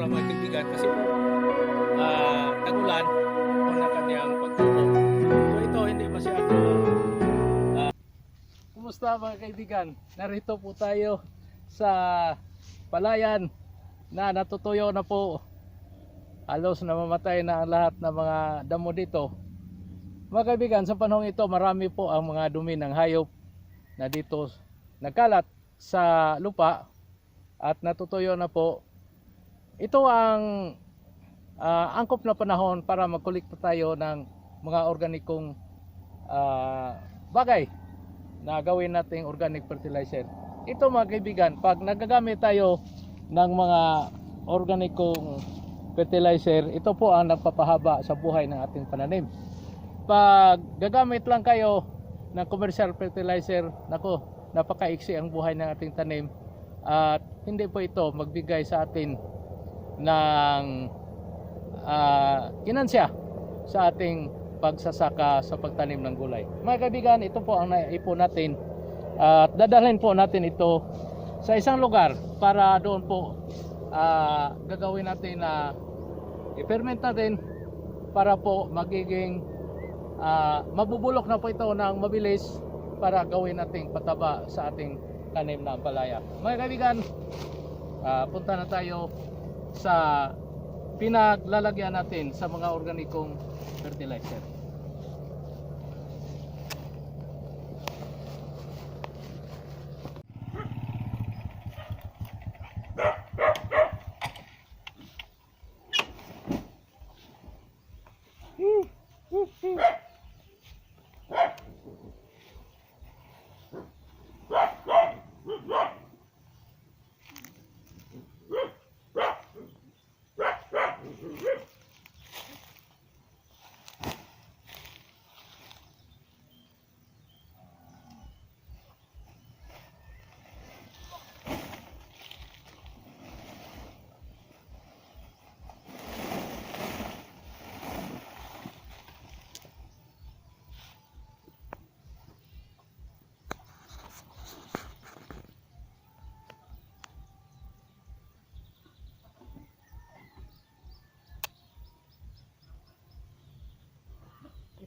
okra mga kaibigan kasi po ah, tagulan po na kanyang pagtubo. So ito hindi masyado ah, Kumusta mga kaibigan? Narito po tayo sa palayan na natutuyo na po halos namamatay na ang lahat ng mga damo dito. Mga kaibigan, sa panahong ito marami po ang mga dumi ng hayop na dito nagkalat sa lupa at natutuyo na po. Ito ang ah, angkop na panahon para magkolekta tayo ng mga organikong ah, bagay na gawin nating organic fertilizer. Ito mga kaibigan, pag nagagamit tayo ng mga organikong fertilizer, ito po ang nagpapahaba sa buhay ng ating pananim. Pag gagamit lang kayo ng commercial fertilizer, nako, napakaiksi ang buhay ng ating tanim at hindi po ito magbigay sa atin ng ah, kinansya sa ating pagsasaka sa pagtanim ng gulay. Mga kaibigan, ito po ang naipon natin at dadalhin po natin ito sa isang lugar para doon po ah, gagawin natin na i-ferment natin para po magiging ah, mabubulok na po ito ng mabilis para gawin nating pataba sa ating tanim na ampalaya. Mga kaibigan, ah, punta na tayo sa pinaglalagyan natin sa mga organikong fertilizer.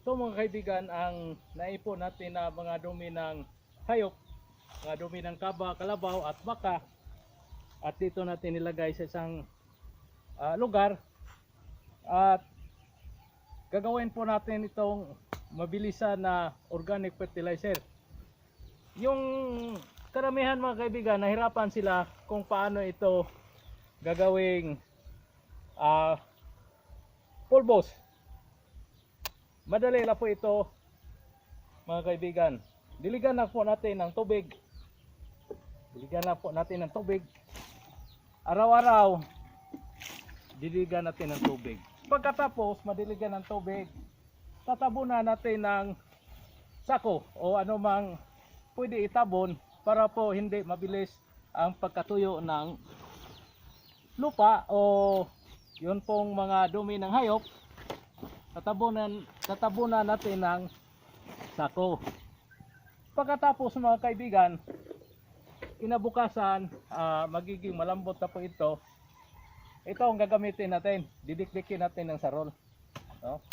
Ito mga kaibigan ang naipon natin na mga dumi ng hayop, mga dumi ng kaba, kalabaw at baka. At dito natin nilagay sa isang ah, lugar. At gagawin po natin itong mabilisan na organic fertilizer. Yung karamihan mga kaibigan, nahirapan sila kung paano ito gagawing ah pulbos. Madali lang po ito mga kaibigan. Diligan lang po natin ng tubig. Diligan lang po natin ng tubig. Araw-araw, diligan natin ng tubig. Pagkatapos, madiligan ng tubig, tatabunan natin ng sako o anumang pwede itabon para po hindi mabilis ang pagkatuyo ng lupa o yun pong mga dumi ng hayop tatabunan tatabunan natin ng sako. Pagkatapos mga kaibigan, kinabukasan ah, magiging malambot na po ito. Ito ang gagamitin natin. Didikdikin natin ng sarol. No?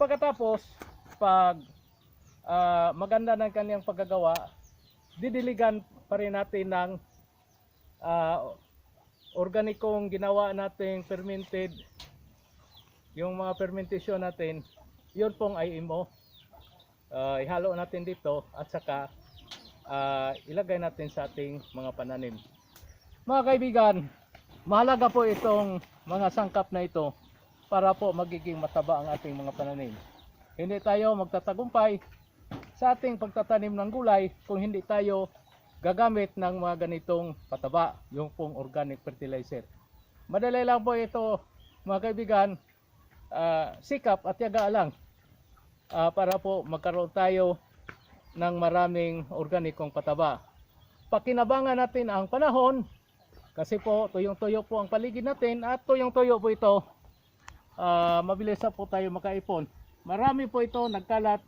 Pagkatapos, pag ah, maganda ng kanyang paggagawa, didiligan pa rin natin ng ah, organikong ginawa nating fermented yung mga fermentation natin, yun pong IMO. Uh, ihalo natin dito at saka ah, ilagay natin sa ating mga pananim. Mga kaibigan, mahalaga po itong mga sangkap na ito para po magiging mataba ang ating mga pananim. Hindi tayo magtatagumpay sa ating pagtatanim ng gulay kung hindi tayo gagamit ng mga ganitong pataba, yung pong organic fertilizer. Madali lang po ito mga kaibigan, ah, sikap at yaga lang ah, para po magkaroon tayo ng maraming organikong pataba. Pakinabangan natin ang panahon kasi po tuyong-tuyo po ang paligid natin at tuyong-tuyo po ito ah, mabilis po tayo makaipon. Marami po ito nagkalat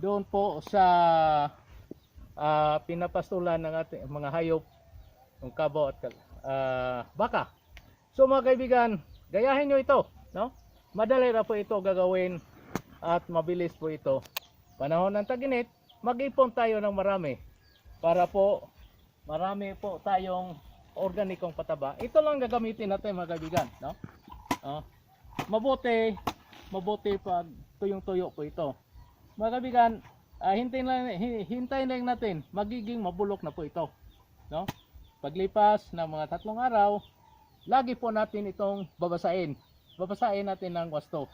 doon po sa ah, pinapastulan ng ating mga hayop, ng kabo at ah, baka. So mga kaibigan, gayahin nyo ito? Madali na po ito gagawin at mabilis po ito. Panahon ng taginit, mag-ipon tayo ng marami para po marami po tayong organikong pataba. Ito lang gagamitin natin mga kaibigan, no? Oh. Mabuti, mabuti pag tuyong-tuyo po ito. Mga kaibigan, ah, hintayin lang, hi- hintayin lang natin, magiging mabulok na po ito, no? Paglipas ng mga tatlong araw, lagi po natin itong babasain. Babasain natin ng wasto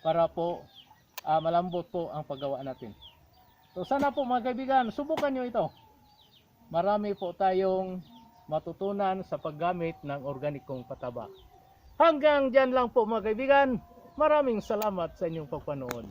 para po ah, malambot po ang paggawa natin. So sana po mga kaibigan, subukan nyo ito. Marami po tayong matutunan sa paggamit ng organikong pataba. Hanggang dyan lang po mga kaibigan. Maraming salamat sa inyong pagpanood.